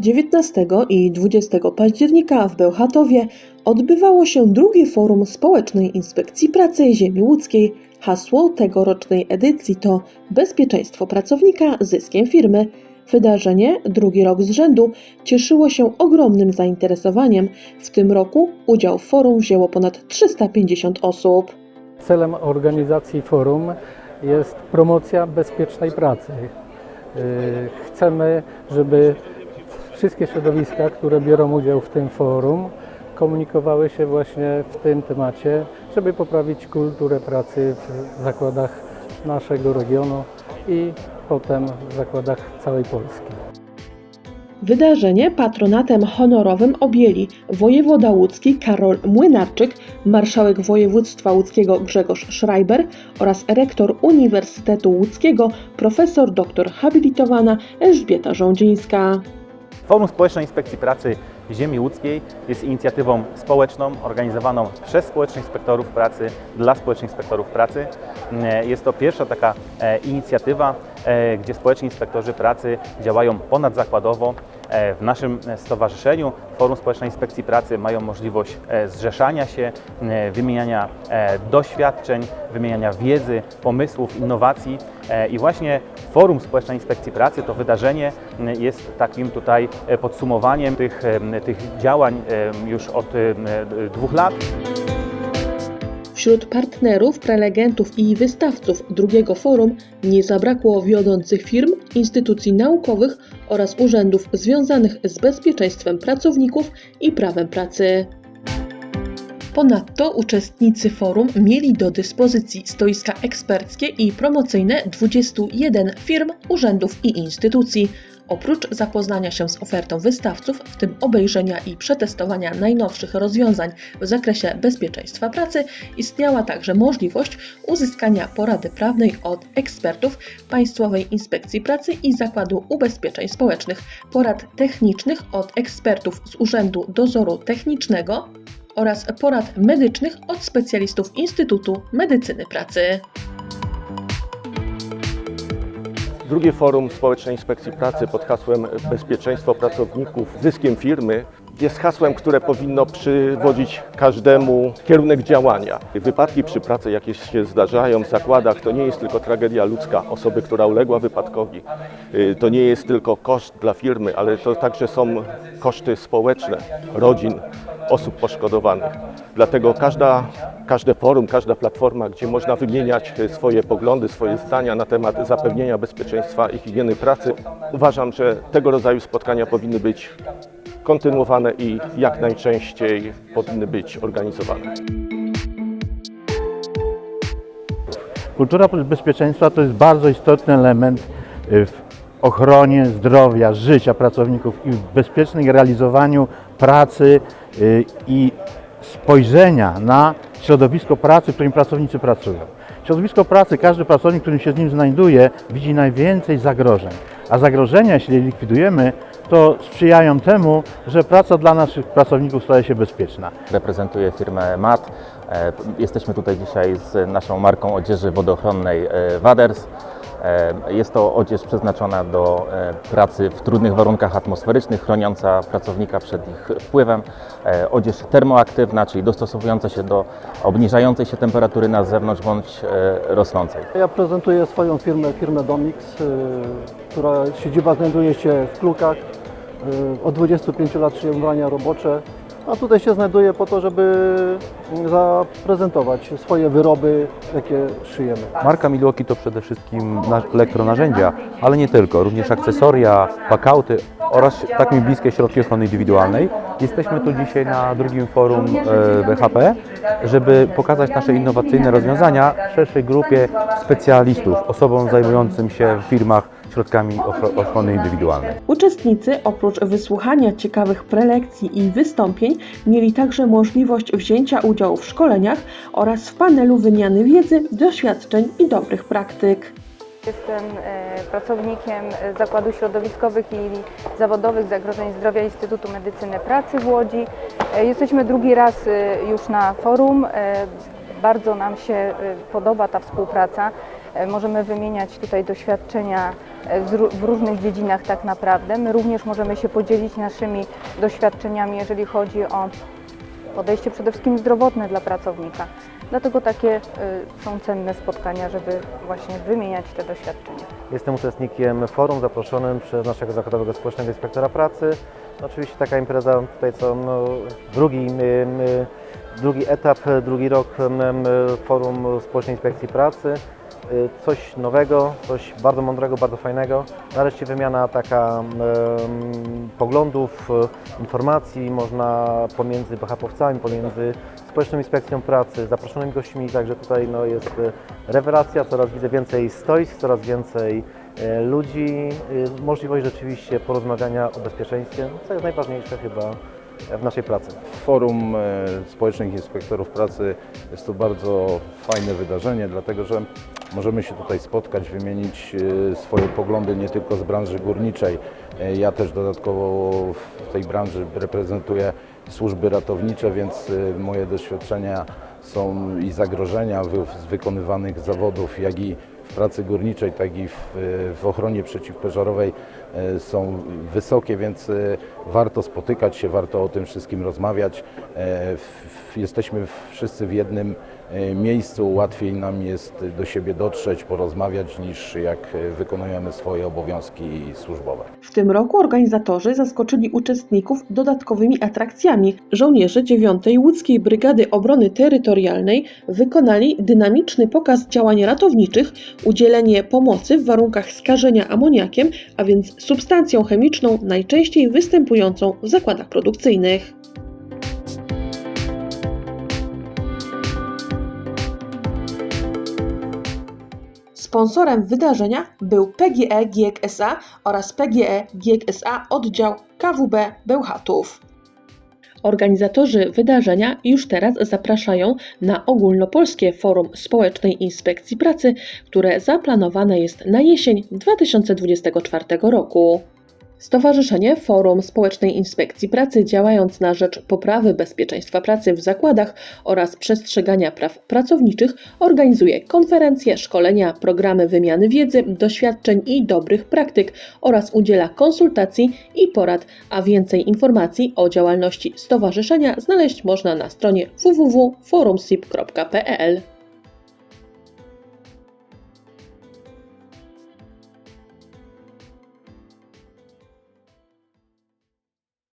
19 i 20 października w Bełchatowie odbywało się drugie forum Społecznej Inspekcji Pracy Ziemi Łódzkiej. Hasło tegorocznej edycji to Bezpieczeństwo pracownika zyskiem firmy. Wydarzenie, drugi rok z rzędu, cieszyło się ogromnym zainteresowaniem. W tym roku udział w forum wzięło ponad 350 osób. Celem organizacji forum jest promocja bezpiecznej pracy. Yy, Chcemy, żeby wszystkie środowiska, które biorą udział w tym forum, komunikowały się właśnie w tym temacie, żeby poprawić kulturę pracy w zakładach naszego regionu i potem w zakładach całej Polski. Wydarzenie patronatem honorowym objęli wojewoda łódzki Karol Młynarczyk, marszałek województwa łódzkiego Grzegorz Schreiber oraz rektor Uniwersytetu Łódzkiego profesor dr habilitowana Elżbieta Rządzińska. Forum Społecznej Inspekcji Pracy Ziemi Łódzkiej jest inicjatywą społeczną organizowaną przez społecznych inspektorów pracy dla społecznych inspektorów pracy. E, Jest to pierwsza taka e, inicjatywa, e, gdzie społeczni inspektorzy pracy działają ponadzakładowo. E, W naszym e, stowarzyszeniu Forum Społecznej Inspekcji Pracy mają możliwość e, zrzeszania się, wymieniania doświadczeń, wymieniania wiedzy, pomysłów, innowacji. I właśnie Forum Społecznej Inspekcji Pracy, to wydarzenie jest takim tutaj podsumowaniem tych, tych działań już od dwóch lat. Wśród partnerów, prelegentów i wystawców drugiego forum nie zabrakło wiodących firm, instytucji naukowych oraz urzędów związanych z bezpieczeństwem pracowników i prawem pracy. Ponadto uczestnicy forum mieli do dyspozycji stoiska eksperckie i promocyjne 21 firm, urzędów i instytucji. Oprócz zapoznania się z ofertą wystawców, w tym obejrzenia i przetestowania najnowszych rozwiązań w zakresie bezpieczeństwa pracy, istniała także możliwość uzyskania porady prawnej od ekspertów Państwowej Inspekcji Pracy i Zakładu Ubezpieczeń Społecznych, porad technicznych od ekspertów z Urzędu Dozoru Technicznego oraz porad medycznych od specjalistów Instytutu Medycyny Pracy. Drugie forum Społecznej Inspekcji Pracy pod hasłem Bezpieczeństwo pracowników zyskiem firmy jest hasłem, które powinno przywodzić każdemu kierunek działania. Wypadki przy pracy, jakie się zdarzają w zakładach, to nie jest tylko tragedia ludzka, osoby, która uległa wypadkowi. Y, To nie jest tylko koszt dla firmy, ale to także są koszty społeczne, rodzin, osób poszkodowanych. Dlatego każda, każde forum, każda platforma, gdzie można wymieniać swoje poglądy, swoje zdania na temat zapewnienia bezpieczeństwa i higieny pracy, uważam, że tego rodzaju spotkania powinny być kontynuowane i jak najczęściej powinny być organizowane. Kultura bezpieczeństwa to jest bardzo istotny element y, w ochronie zdrowia, życia pracowników i w bezpiecznym realizowaniu pracy y, i spojrzenia na środowisko pracy, w którym pracownicy pracują. Środowisko pracy, każdy pracownik, który się z nim znajduje, widzi najwięcej zagrożeń. A zagrożenia, jeśli je likwidujemy, to sprzyjają temu, że praca dla naszych pracowników staje się bezpieczna. Reprezentuję firmę MAT. E, Jesteśmy tutaj dzisiaj z naszą marką odzieży wodochronnej e, Waders. E, Jest to odzież przeznaczona do e, pracy w trudnych warunkach atmosferycznych, chroniąca pracownika przed ich wpływem. E, Odzież termoaktywna, czyli dostosowująca się do obniżającej się temperatury na zewnątrz bądź rosnącej. Ja prezentuję swoją firmę, firmę Domix, która siedziba znajduje się w Klukach. Od 25 lat szyję robocze, a tutaj się znajduję po to, żeby zaprezentować swoje wyroby, jakie szyjemy. Marka Milwaukee to przede wszystkim na- elektronarzędzia, ale nie tylko, również akcesoria, pakauty oraz tak mi bliskie środki ochrony indywidualnej. Jesteśmy tu dzisiaj na drugim forum e, BHP, żeby pokazać nasze innowacyjne rozwiązania szerszej grupie specjalistów, osobom zajmującym się w firmach środkami ochro- ochrony indywidualnej. Uczestnicy oprócz wysłuchania ciekawych prelekcji i wystąpień mieli także możliwość wzięcia udziału w szkoleniach oraz w panelu wymiany wiedzy, doświadczeń i dobrych praktyk. Jestem e, pracownikiem Zakładu Środowiskowych i Zawodowych Zagrożeń Zdrowia Instytutu Medycyny Pracy w Łodzi. E, Jesteśmy drugi raz e, już na forum. Bardzo nam się podoba ta współpraca. Możemy wymieniać tutaj doświadczenia w różnych dziedzinach tak naprawdę. My również możemy się podzielić naszymi doświadczeniami, jeżeli chodzi o podejście przede wszystkim zdrowotne dla pracownika. Dlatego takie y, są cenne spotkania, żeby właśnie wymieniać te doświadczenia. Jestem uczestnikiem forum zaproszonym przez naszego zakładowego społecznego inspektora pracy. No, Oczywiście taka impreza tutaj co no, drugi, y, y, drugi etap, drugi rok forum społecznej inspekcji pracy. Y, Coś nowego, coś bardzo mądrego, bardzo fajnego. Nareszcie wymiana taka em, poglądów, y, informacji można pomiędzy BHP-owcami, pomiędzy Społeczną Inspekcją Pracy, zaproszonymi gośćmi, także tutaj no, jest y, rewelacja, coraz widzę więcej stoisk, coraz więcej ludzi, możliwość rzeczywiście porozmawiania o bezpieczeństwie, co jest najważniejsze chyba w naszej pracy. Forum e, Społecznych Inspektorów Pracy jest to bardzo fajne wydarzenie, dlatego że możemy się tutaj spotkać, wymienić e, swoje poglądy nie tylko z branży górniczej. E, Ja też dodatkowo w tej branży reprezentuję służby ratownicze, więc moje doświadczenia są i zagrożenia z wykonywanych zawodów, jak i w pracy górniczej, tak i w, w ochronie przeciwpożarowej są wysokie, więc e, warto spotykać się, warto o tym wszystkim rozmawiać. E, Jesteśmy wszyscy w jednym e, miejscu, łatwiej nam jest do siebie dotrzeć, porozmawiać niż jak e, wykonujemy swoje obowiązki służbowe. W tym roku organizatorzy zaskoczyli uczestników dodatkowymi atrakcjami. Żołnierze 9 Łódzkiej Brygady Obrony Terytorialnej wykonali dynamiczny pokaz działań ratowniczych, udzielenie pomocy w warunkach skażenia amoniakiem, a więc substancją chemiczną najczęściej występującą w zakładach produkcyjnych. Sponsorem wydarzenia był PGE GiEK oraz PGE GiEK oddział KWB Bełchatów. Organizatorzy wydarzenia już teraz zapraszają na ogólnopolskie forum Społecznej Inspekcji Pracy, które zaplanowane jest na jesień 2024 roku. Stowarzyszenie Forum Społecznej Inspekcji Pracy, działając na rzecz poprawy bezpieczeństwa pracy w zakładach oraz przestrzegania praw pracowniczych, organizuje konferencje, szkolenia, programy wymiany wiedzy, doświadczeń i dobrych praktyk oraz udziela konsultacji i porad, a więcej informacji o działalności stowarzyszenia znaleźć można na stronie www.forumsip.pl.